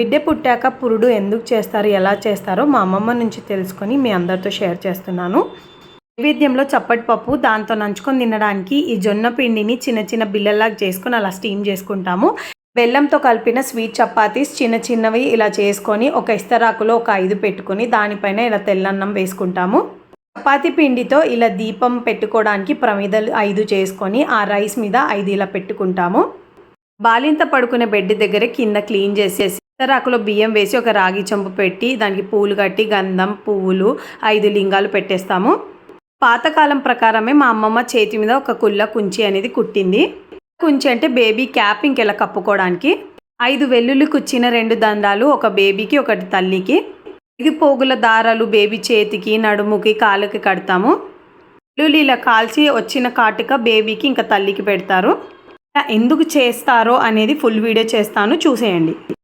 బిడ్డ పుట్టాక పురుడు ఎందుకు చేస్తారు ఎలా చేస్తారో మా అమ్మమ్మ నుంచి తెలుసుకొని మీ అందరితో షేర్ చేస్తున్నాను. నైవేద్యంలో చప్పటి పప్పు దాంతో నంచుకొని తినడానికి ఈ జొన్న పిండిని చిన్న చిన్న బిల్లల్లాగా చేసుకొని అలా స్టీమ్ చేసుకుంటాము. బెల్లంతో కలిపిన స్వీట్ చపాతీస్ చిన్న చిన్నవి ఇలా చేసుకొని ఒక ఇస్తరాకులో ఒక ఐదు పెట్టుకొని దానిపైన ఇలా తెల్లన్నం వేసుకుంటాము. చపాతి పిండితో ఇలా దీపం పెట్టుకోవడానికి ప్రమిదలు ఐదు చేసుకొని ఆ రైస్ మీద ఐదు ఇలా పెట్టుకుంటాము. బాలింత పడుకునే బెడ్ దగ్గర కింద క్లీన్ చేసేసి తరాకులో బియ్యం వేసి ఒక రాగి చెంపు పెట్టి దానికి పూలు కట్టి గంధం పువ్వులు ఐదు లింగాలు పెట్టేస్తాము. పాతకాలం ప్రకారమే మా అమ్మమ్మ చేతి మీద ఒక కుల్ల కుంచి అనేది కుట్టింది. కుంచి అంటే బేబీ క్యాప్ ఇంకెలా కప్పుకోవడానికి. ఐదు వెల్లుల్లి కుచ్చిన రెండు దండాలు ఒక బేబీకి ఒకటి తల్లికి. ఐదు పోగుల దారాలు బేబీ చేతికి నడుముకి కాలుకి కడతాము. వెల్లుల్లి ఇలా కాల్చి వచ్చిన కాటుక బేబీకి ఇంకా తల్లికి పెడతారు. ఎందుకు చేస్తారో అనేది ఫుల్ వీడియో చేస్తాను చూసేయండి.